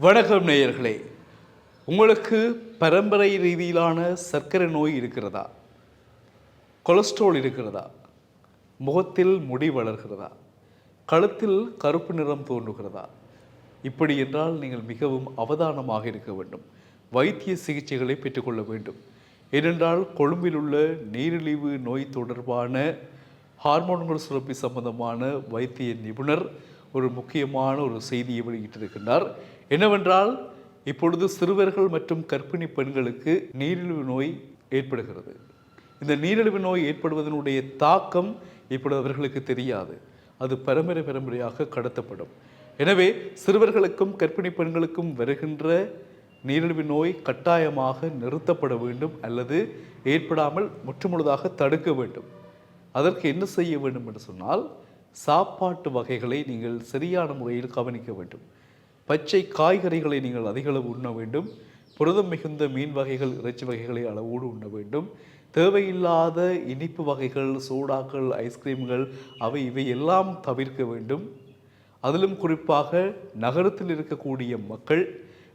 வணக்கம் நேயர்களே. உங்களுக்கு பரம்பரை ரீதியிலான சர்க்கரை நோய் இருக்கிறதா? கொலஸ்ட்ரால் இருக்கிறதா? முகத்தில் முடி வளர்கிறதா? கழுத்தில் கருப்பு நிறம் தோன்றுகிறதா? இப்படி என்றால் நீங்கள் மிகவும் அவதானமாக இருக்க வேண்டும். வைத்திய சிகிச்சைகளை பெற்றுக்கொள்ள வேண்டும். ஏனென்றால் கொழும்பில் உள்ள நீரிழிவு நோய் தொடர்பான ஹார்மோன்கள் சுரப்பி சம்பந்தமான வைத்திய நிபுணர் ஒரு முக்கியமான ஒரு செய்தியை வெளியிட்டிருக்கின்றார் என்னவென்றால் இப்பொழுது சிறுவர்கள் மற்றும் கர்ப்பிணி பெண்களுக்கு நீரிழிவு நோய் ஏற்படுகிறது. இந்த நீரிழிவு நோய் ஏற்படுவதனுடைய தாக்கம் இப்பொழுது அவர்களுக்கு தெரியாது. அது பரம்பரை பரம்பரையாக கடத்தப்படும். எனவே சிறுவர்களுக்கும் கர்ப்பிணி பெண்களுக்கும் வருகின்ற நீரிழிவு நோய் கட்டாயமாக நிறுத்தப்பட வேண்டும் அல்லது ஏற்படாமல் முற்றுமுழுதாக தடுக்க வேண்டும். அதற்கு என்ன செய்ய வேண்டும் என்று சொன்னால் சாப்பாட்டு வகைகளை நீங்கள் சரியான முறையில் கவனிக்க வேண்டும். பச்சை காய்கறிகளை நீங்கள் அதிகளவு உண்ண வேண்டும். புரதம் மிகுந்த மீன் வகைகள் இறைச்சி வகைகளை அளவோடு உண்ண வேண்டும். தேவையில்லாத இனிப்பு வகைகள் சோடாக்கள் ஐஸ்கிரீம்கள் அவை இவை எல்லாம் தவிர்க்க வேண்டும். அதிலும் குறிப்பாக நகரத்தில் இருக்கக்கூடிய மக்கள்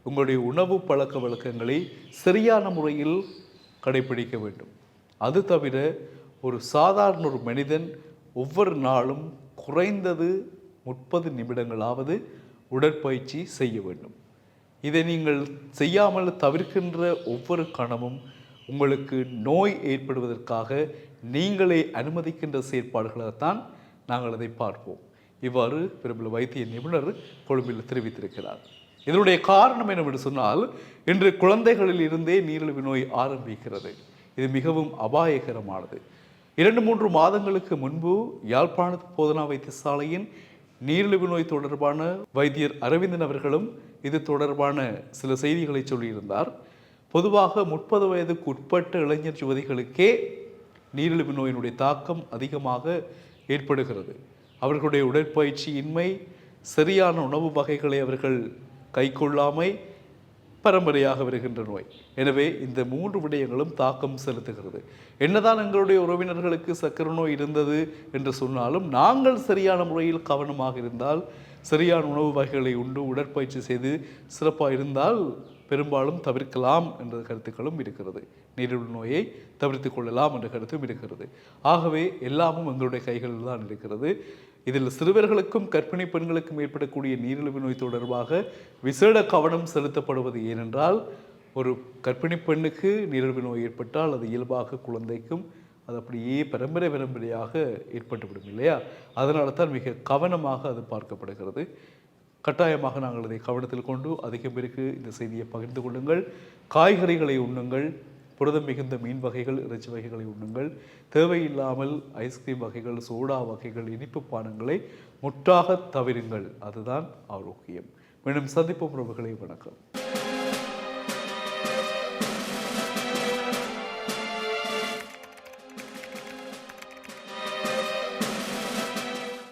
உங்களுடைய உணவு பழக்க வழக்கங்களை சரியான முறையில் கடைபிடிக்க வேண்டும். அது தவிர ஒரு சாதாரண ஒரு மனிதன் ஒவ்வொரு நாளும் குறைந்தது முப்பது நிமிடங்களாவது உடற்பயிற்சி செய்ய வேண்டும். இதை நீங்கள் செய்யாமல் தவிர்க்கின்ற ஒவ்வொரு கணமும் உங்களுக்கு நோய் ஏற்படுவதற்காக நீங்களே அனுமதிக்கின்ற செயற்பாடுகளைத்தான் நாங்கள் அதை பார்ப்போம். இவ்வாறு பிரபல வைத்திய நிபுணர் கொழும்பில் தெரிவித்திருக்கிறார். இதனுடைய காரணம் என்னவென்று சொன்னால் இன்று குழந்தைகளில் இருந்தே நீரிழிவு நோய் ஆரம்பிக்கிறது. இது மிகவும் அபாயகரமானது. இரண்டு மூன்று மாதங்களுக்கு முன்பு யாழ்ப்பாண போதனா வைத்தியசாலையின் நீரிழிவு நோய் தொடர்பான வைத்தியர் அரவிந்தன் அவர்களும் இது தொடர்பான சில செய்திகளை சொல்லியிருந்தார். பொதுவாக முப்பது வயதுக்கு உட்பட்ட இளைஞர் யுவதிகளுக்கே நீரிழிவு நோயினுடைய தாக்கம் அதிகமாக ஏற்படுகிறது. அவர்களுடைய உடற்பயிற்சியின்மை சரியான உணவு வகைகளை அவர்கள் கைக்கொள்ளாமை பரம்பரையாக வருகின்ற நோய். எனவே இந்த மூன்று விடயங்களும் தாக்கம் செலுத்துகிறது. என்னதான் எங்களுடைய உறவினர்களுக்கு சர்க்கரை நோய் இருந்தது என்று சொன்னாலும் நாங்கள் சரியான முறையில் கவனமாக இருந்தால் சரியான உணவு வகைகளை உண்டு உடற்பயிற்சி செய்து சிறப்பாக இருந்தால் பெரும்பாலும் தவிர்க்கலாம் என்ற கருத்துக்களும் இருக்கிறது. நீரிழிவு நோயை தவிர்த்து கொள்ளலாம் என்ற கருத்தும் இருக்கிறது. ஆகவே எல்லாமும் எங்களுடைய கைகளில் தான் இருக்கிறது. இதில் சிறுவர்களுக்கும் கர்ப்பிணி பெண்களுக்கும் ஏற்படக்கூடிய நீரிழிவு நோய் தொடர்பாக விசேட கவனம் செலுத்தப்படுவது ஏனென்றால் ஒரு கர்ப்பிணி பெண்ணுக்கு நீரிழிவு நோய் ஏற்பட்டால் அது இயல்பாக குழந்தைக்கும் அது அப்படியே பரம்பரை பரம்பரையாக ஏற்பட்டுவிடும் இல்லையா? அதனால தான் மிக கவனமாக அது பார்க்கப்படுகிறது. கட்டாயமாக நாங்கள் இதை கவனத்தில் கொண்டு அதிகம் பேருக்கு இந்த செய்தியை பகிர்ந்து கொள்ளுங்கள். காய்கறிகளை உண்ணுங்கள். புரதம் மிகுந்த மீன் வகைகள் இறைச்சி வகைகளை உண்ணுங்கள். தேவையில்லாமல் ஐஸ்கிரீம் வகைகள் சோடா வகைகள் இனிப்பு பானங்களை முற்றாக தவிருங்கள். அதுதான் ஆரோக்கியம். மீண்டும் சந்திப்போம் உறவுகளை. வணக்கம்.